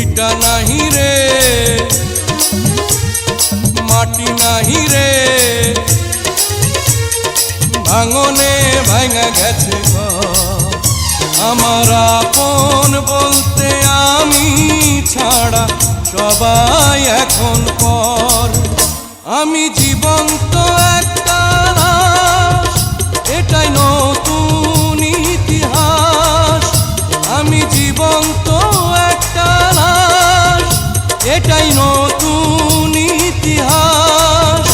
ভিটা নাহি রে মাটি নাহি রে ভাঙনে ভাঙা গেছে আমার আপন বলতে আমি ছাড়া সবাই এখন পর। আমি জীবন্ত একটা এটাই নয়। এটাই নতুন ইতিহাস।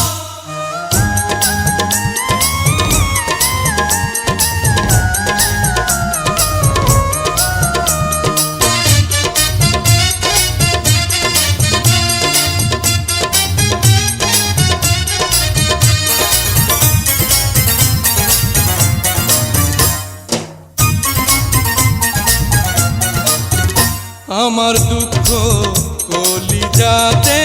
আমার দুঃখ কলিজাতে